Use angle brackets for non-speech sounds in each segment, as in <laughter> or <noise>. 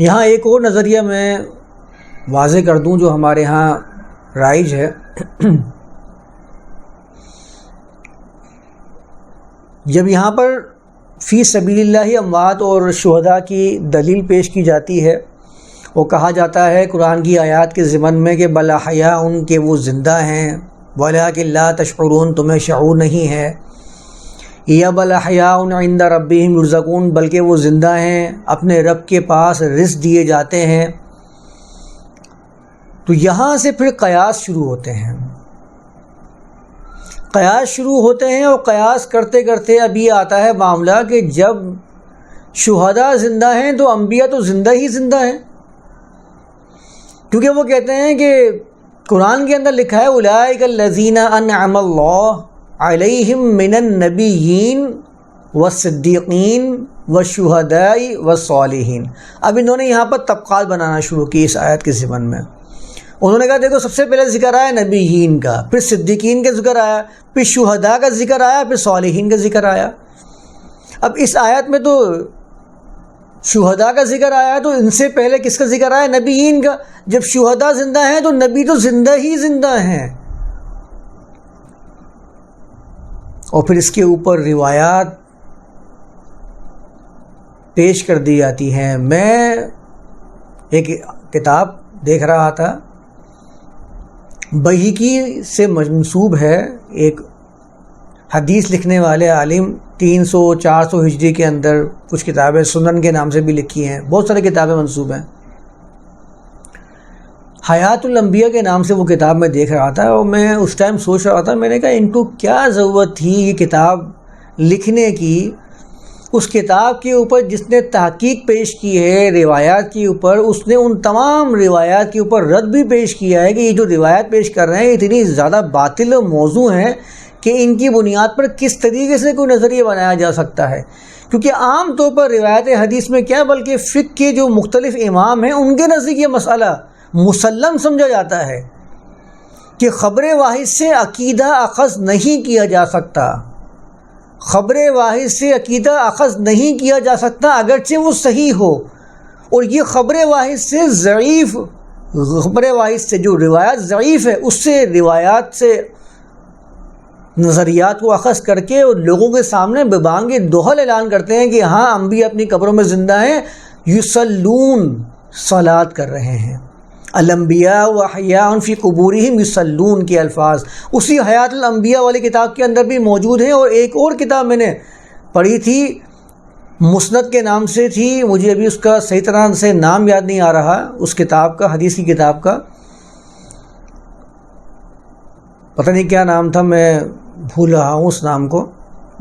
यहाँ एक और नज़रिया मैं वाज कर दूँ जो हमारे यहाँ राइज है। जब यहाँ पर फ़ी सबील्ला अमवात और शहदा की दलील पेश की जाती है, वो कहा जाता है, कुरान की आयत के ज़िमन में कि बलाहया उनके वो ज़िंदा हैं वला कि ला तशरून तुम्हें शूर नहीं है। या बलाहया उन आइंदा रबी युरजकून, बल्कि वो ज़िंदा हैं, अपने रब के पास रिस दिए जाते हैं। तो यहाँ से फिर कयास शुरू होते हैं। कयास शुरू होते हैं और कयास करते करते अभी आता है मामला कि जब शुहदा ज़िंदा हैं तो अम्बिया तो ज़िंदा ही ज़िंदा हैं। क्योंकि वो कहते हैं कि कुरान के अंदर लिखा है उलाजीना अनमल्लाम मिननबीन व सिद्दीकीन व शुहदाई व सालिहीन। अब इन्होंने यहाँ पर तबक़ात बनाना शुरू की इस आयत के ज़िमन में। उन्होंने कहा, देखो, सबसे पहले ज़िक्र आया नबीन का, फिर सिद्दीकीन का ज़िक्र आया, फिर शुहदा का ज़िक्र आया, फिर सालिहीन का ज़िक्र आया। अब इस आयत में तो शुहदा का ज़िक्र आया तो इनसे पहले किसका ज़िक्र आया? नबीन का। जब शुहदा ज़िंदा हैं तो नबी तो ज़िंदा ही ज़िंदा हैं। और फिर इसके ऊपर रिवायात पेश कर दी जाती हैं। मैं एक किताब देख रहा था। बहीकी से मनसूब है एक हदीस लिखने वाले आलिम 300 400 हिजरी के अंदर कुछ किताबें सुनन के नाम से भी लिखी हैं। बहुत सारी किताबें मनसूब हैं। हयातुलम्बिया के नाम से वो किताब मैं देख रहा था और मैं उस टाइम सोच रहा था, मैंने कहा, इनको क्या ज़रूरत थी ये किताब लिखने की? उस किताब के ऊपर जिसने तहकीक पेश की है, रिवायात के ऊपर, उसने उन तमाम रिवायात के ऊपर रद्द भी पेश किया है कि ये जो रिवायात पेश कर रहे हैं इतनी ज़्यादा बातिल मौजू हैं कि इनकी बुनियाद पर किस तरीके से कोई नज़रिया बनाया जा सकता है। क्योंकि आम तौर पर रिवायत हदीस में क्या, बल्कि फ़िक के जो मुख्तलिफ़ इमाम हैं, उनके नज़दीक ये मसला मुसलम समझा जाता है कि ख़बर वाहिद से अकीदा अखज़ नहीं किया जा सकता। ख़बर वाहिद से अकीदा अखज़ नहीं किया जा सकता, अगरचे वो सही हो। और ये ख़बर वाहिद से ज़यीफ़ ख़बर वाहिद से जो रिवायात ज़यीफ़ है, उससे रिवायात से नज़रियात को अखज़ करके और लोगों के सामने बेबांग दोहल ऐलान करते हैं कि हाँ हम भी अपनी कब्रों में ज़िंदा हैं युसलून सलाद कर रहे हैं। अलम्बिया वहया फ़ी कबूरी युसलून के अल्फाज। उसी हयातलम्बिया वाली किताब के अंदर भी मौजूद हैं और एक और किताब मैंने पढ़ी थी, मुस्नद के नाम से थी, मुझे अभी उसका सही तरह से नाम याद नहीं आ रहा, उस किताब का, हदीस की किताब का। पता नहीं क्या नाम था, मैं भूल रहा हूँ उस नाम को।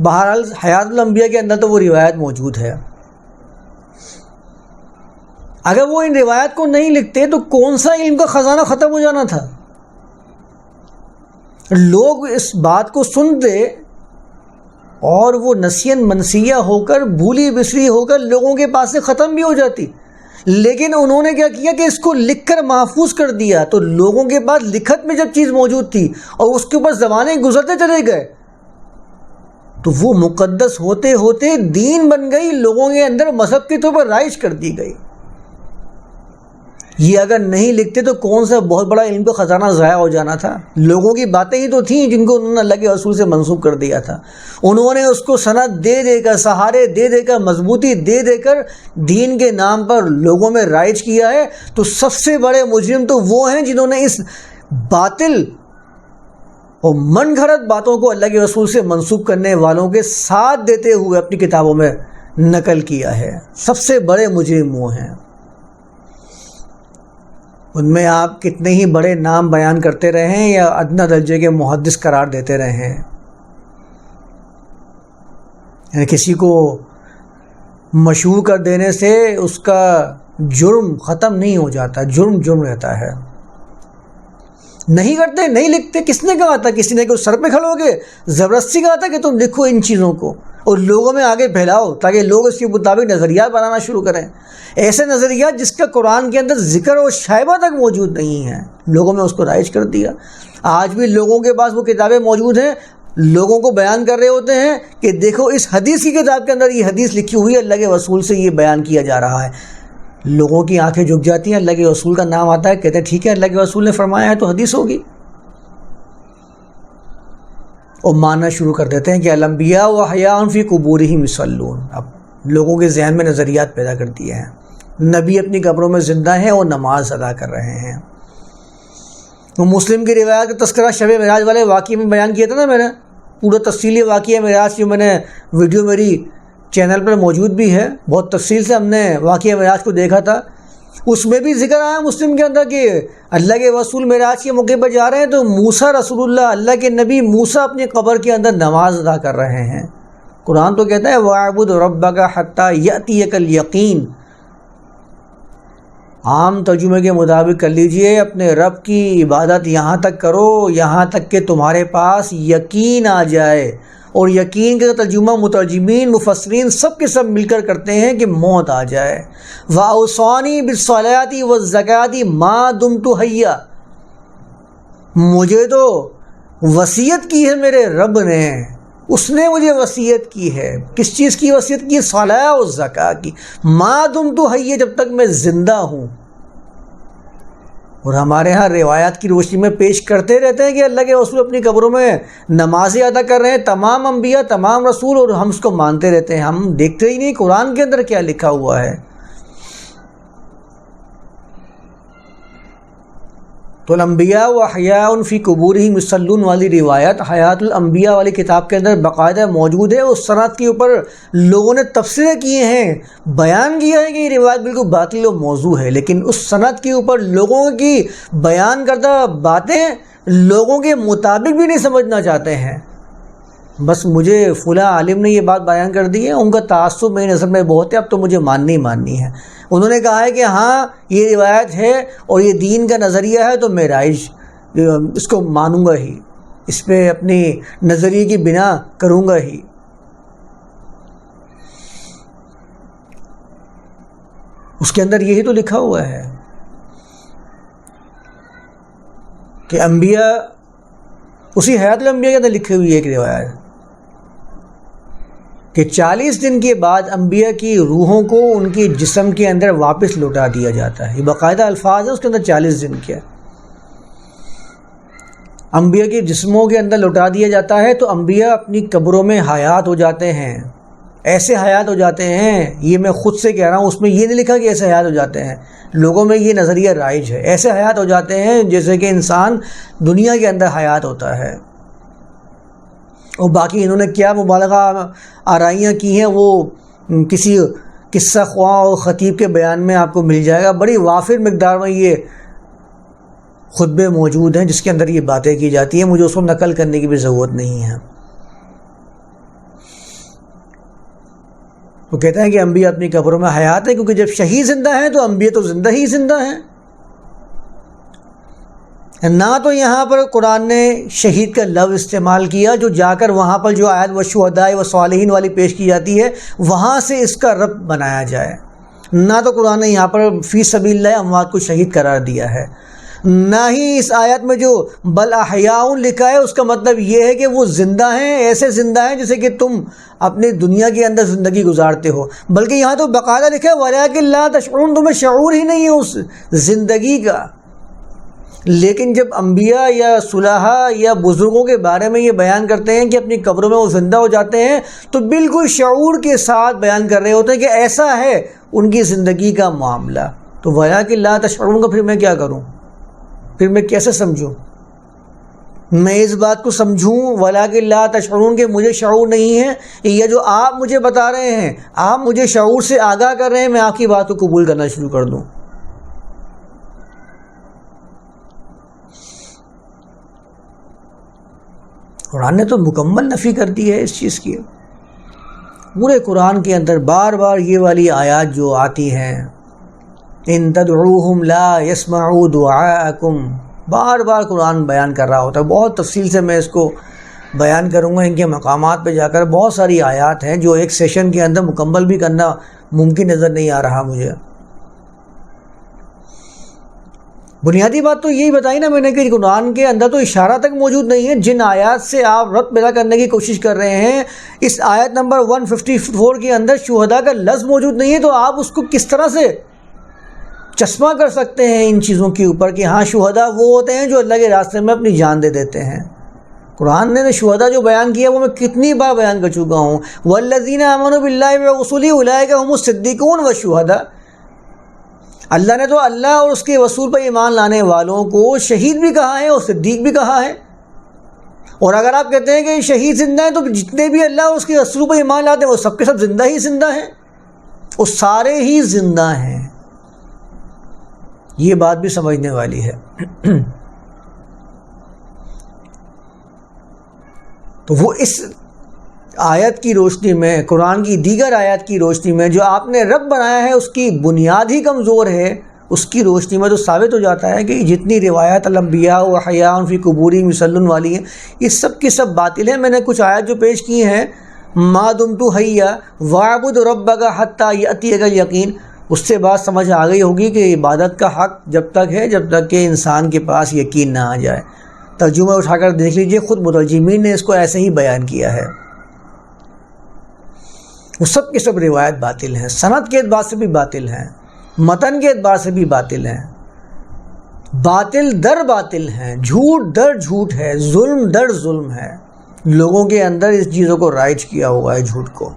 बहरहाल हयातुलम्बिया के अंदर तो वो रिवायत मौजूद है। अगर वो इन रिवायत को नहीं लिखते तो कौन सा इल्म का ख़जाना ख़त्म हो जाना था? लोग इस बात को सुनते और वो नसीन मनसिया होकर, भूली बिसरी होकर लोगों के पास से ख़त्म भी हो जाती। लेकिन उन्होंने क्या किया कि इसको लिख कर महफूज कर दिया। तो लोगों के पास लिखत में जब चीज़ मौजूद थी और उसके ऊपर ज़माने गुजरते चले गए तो वो मुकद्दस होते होते दीन बन गई, लोगों के अंदर मज़हब के तौर पर राइज कर दी गई। ये अगर नहीं लिखते तो कौन सा बहुत बड़ा इनका ख़जाना ज़ाया हो जाना था? लोगों की बातें ही तो थी जिनको उन्होंने अल्लाह के रसूल से मनसूब कर दिया था। उन्होंने उसको सनत दे देकर, सहारे दे देकर, मजबूती दे देकर दीन के नाम पर लोगों में राइज किया है। तो सबसे बड़े मुजरिम तो वो हैं जिन्होंने इस बातिल और मन घड़त बातों को अल्लाह के रसूल से मनसूब करने वालों के साथ देते हुए अपनी किताबों में नकल किया है। सबसे बड़े मुजरिम वो हैं। उनमें आप कितने ही बड़े नाम बयान करते रहे हैं या अदना दर्जे के मुहदस करार देते रहे हैं? यानी किसी को मशहूर कर देने से उसका जुर्म ख़त्म नहीं हो जाता, जुर्म जुर्म रहता है। नहीं करते, नहीं लिखते, किसने कहा था? किसी ने सर पे खड़ोगे, ज़बरदस्ती कहा था कि तुम लिखो इन चीज़ों को। और लोगों में आगे फैलाओ ताकि लोग इसके मुताबिक नज़रियात बनाना शुरू करें। ऐसे नज़रियात जिसका कुरान के अंदर ज़िक्र और शायबा तक मौजूद नहीं है, लोगों में उसको राइज कर दिया। आज भी लोगों के पास वो किताबें मौजूद हैं, लोगों को बयान कर रहे होते हैं कि देखो इस हदीस की किताब के अंदर ये हदीस लिखी हुई है, अल्लाह के वसूल से ये बयान किया जा रहा है। लोगों की आँखें झुक जाती हैं, अल्लाह के रसूल का नाम आता है, कहते हैं, ठीक है, अल्लाह के रसूल ने फरमाया है तो हदीस होगी। और मानना शुरू कर देते हैं कि अलम्बिया व हयान फ़ी कबूर ही मिसलून अब लोगों के जहन में नज़रियात पैदा कर दिए हैं। नबी अपनी कब्रों में ज़िंदा हैं और नमाज़ अदा कर रहे हैं। तो मुस्लिम की रिवायत का तस्करा शब मराज वाले वाक़े में बयान किया था ना मैंने? पूरा तफसीली वाक़ मराज की मैंने वीडियो मेरी चैनल पर मौजूद भी है। बहुत तफसील से हमने वाक़ मराज को देखा था। उसमें भी ज़िक्र आया मुस्लिम के अंदर कि अल्लाह के रसूल मराज के मौके पर जा रहे हैं तो मूसा रसूलुल्लाह, अल्लाह के नबी मूसा अपनी कब्र के अंदर नमाज़ अदा कर रहे हैं। कुरान तो कहता है, वाबुद रब्बा का हत्ता यतीकल यकीन आम तर्जुमे के मुताबिक कर लीजिए, अपने रब की इबादत यहाँ तक करो, यहाँ तक कि तुम्हारे पास यकीन आ जाए। और यकीन का तर्जुमा, मुतरजमीन मुफसरीन सब के सब मिलकर करते हैं कि मौत आ जाए। वाउसानी बिसलाती व ज़क़ाती माँ दुम तो हैया मुझे तो वसीयत की है मेरे रब ने। उसने मुझे वसीयत की है। किस चीज़ की वसीयत की? सलाह और ज़का की। माँ दुम तो है जब तक मैं ज़िंदा हूँ। और हमारे यहाँ रिवायात की रोशनी में पेश करते रहते हैं कि अल्लाह के रसूल अपनी कब्रों में नमाजें अदा कर रहे हैं, तमाम अम्बिया तमाम रसूल, और हम उसको मानते रहते हैं। हम देखते ही नहीं, कुरान के अंदर क्या लिखा हुआ है। तो अम्बिया व हयाफ़ी कबूर ही मुसलून वाली रिवायत हयातुलम्बिया वाली किताब के अंदर बाकायदा मौजूद है उस सनत के ऊपर लोगों ने तबसरे किए हैं। बयान किया है कि ये रिवायत बिल्कुल बातिल व मौजू है, लेकिन उस सनत के ऊपर लोगों की बयान करदा बातें लोगों के मुताबिक भी नहीं समझना चाहते हैं। बस मुझे फ़ुला आलिम ने ये बात बयान कर दी है, उनका तासुब मेरी नज़र में बहुत है, अब तो मुझे माननी ही माननी है। उन्होंने कहा है कि हाँ ये रिवायत है और ये दीन का नज़रिया है तो मैं राइज इसको मानूँगा ही। इस पर अपनी नज़रिए की बिना करूँगा ही। उसके अंदर यही तो लिखा हुआ है कि अम्बिया उसी हयात अम्बिया के अंदर लिखी हुई है एक रिवायत। कि 40 दिन के बाद अम्बिया की रूहों को उनके जिसम के अंदर वापस लौटा दिया जाता है। ये बाकायदा अल्फाज है, उसके अंदर 40 दिन के अम्बिया के जिस्मों के अंदर लौटा दिया जाता है तो अम्बिया अपनी कब्रों में हयात हो जाते हैं। ऐसे हयात हो जाते हैं, ये मैं ख़ुद से कह रहा हूँ, उसमें ये नहीं लिखा कि ऐसे हयात हो जाते हैं। लोगों में ये नज़रिया राइज है। ऐसे हयात हो जाते हैं जैसे कि इंसान दुनिया के अंदर हयात होता है। और बाकी इन्होंने क्या मुबालगा आराइयाँ की हैं, वो किसी किस्सा ख्वा और ख़तीब के बयान में आपको मिल जाएगा। बड़ी वाफिर मकदार में ये खुतबे मौजूद हैं, जिसके अंदर ये बातें की जाती हैं। मुझे उसको नकल करने की भी ज़रूरत नहीं है। वो कहते हैं कि अम्बिया अपनी कब्रों में हयात है, क्योंकि जब शहीद ज़िंदा हैं तो अम्बिया तो ज़िंदा ही ज़िंदा हैं। ना तो यहाँ पर कुरान ने शहीद का लव इस्तेमाल किया, जो जाकर वहाँ पर जो आयत व शुदाई व सालहीन वाली पेश की जाती है, वहाँ से इसका रब बनाया जाए। ना तो कुरान ने यहाँ पर फ़ी सबील अमवात को शहीद करार दिया है। ना ही इस आयत में जो बल अहयाउन लिखा है, उसका मतलब ये है कि वो ज़िंदा हैं, ऐसे ज़िंदा हैं जैसे कि तुम अपनी दुनिया के अंदर ज़िंदगी गुजारते हो। बल्कि यहाँ तो बकायदा लिखा है वला कि तशरून तुम्हें शूर ही नहीं है उस ज़िंदगी का। लेकिन जब अम्बिया या सुलहा या बुज़ुर्गों के बारे में ये बयान करते हैं कि अपनी कब्रों में वो ज़िंदा हो जाते हैं तो बिल्कुल शूर के साथ बयान कर रहे होते हैं कि ऐसा है उनकी ज़िंदगी का मामला। तो वया कि ला तशरून का फिर मैं क्या करूँ? फिर मैं कैसे समझूँ? मैं इस बात को समझूँ, वला कि ला तशरून के मुझे शूर नहीं है, या जो आप मुझे बता रहे हैं, आप मुझे शूर से आगाह कर रहे हैं, मैं आपकी बात को कबूल करना शुरू कर दूँ। कुरान ने तो मुकम्मल नफ़ी कर दी है इस चीज़ की। पूरे कुरान के अंदर बार बार ये वाली आयात जो आती हैं, इन तदरूहम ला यसमाऊ दुआकुम। बार बार कुरान बयान कर रहा होता है। बहुत तफसील से मैं इसको बयान करूँगा। इनके मकाम पर जाकर बहुत सारी आयात हैं जो एक सेशन के अंदर मुकम्मल भी करना मुमकिन नज़र नहीं आ रहा मुझे। बुनियादी बात तो यही बताई ना मैंने कि कुरान के अंदर तो इशारा तक मौजूद नहीं है। जिन आयत से आप रत पैदा करने की कोशिश कर रहे हैं, इस आयत नंबर 154 के अंदर शुहदा का लफ्ज़ मौजूद नहीं है तो आप उसको किस तरह से चश्मा कर सकते हैं इन चीज़ों के ऊपर कि हाँ शुहदा वो होते हैं जो अल्लाह के रास्ते में अपनी जान दे देते हैं। कुरान ने शुहदा जो बयान किया, वो मैं कितनी बार बयान कर चुका हूँ। वल्लजीन अमन बिल्लासूली उलायका हम सिद्दीकून व शुहदा। अल्लाह ने तो अल्लाह और उसके वसूल पर ईमान लाने वालों को शहीद भी कहा है और सिद्दीक भी कहा है। और अगर आप कहते हैं कि शहीद ज़िंदा है तो जितने भी अल्लाह और उसके रसूल पर ईमान लाते हैं, वो सबके सब ज़िंदा ही ज़िंदा हैं। वो सारे ही ज़िंदा हैं। ये बात भी समझने वाली है। <clears throat> तो वो इस आयत की रोशनी में, कुरान की दीगर आयत की रोशनी में जो आपने रब बनाया है, उसकी बुनियाद ही कमज़ोर है। उसकी रोशनी में तो साबित हो जाता है कि जितनी रिवायत अलम्बिया व हया उनकी कबूरी मिसलन वाली हैं, ये सब की सब बातिल हैं। मैंने कुछ आयत जो पेश की हैं मादुम तो हैया वाबुद का हत्ता यती अगर यकीन। उससे बात समझ आ गई होगी कि इबादत का हक जब तक है, जब तक कि इंसान के पास यकीन ना आ जाए। तर्जुमा उठाकर देख लीजिए, ख़ुद मुतरजमीन ने इसको ऐसे ही बयान किया है। वो सब के सब रिवायत बातिल हैं सनत के अतबार से भी बातिल हैं, मतन के अतबार से भी बातिल हैं। बातिल दर बातिल हैं, झूठ दर झूठ है, जुल्म दर जुल्म है। लोगों के अंदर इस चीज़ों को राइज किया हुआ है झूठ को।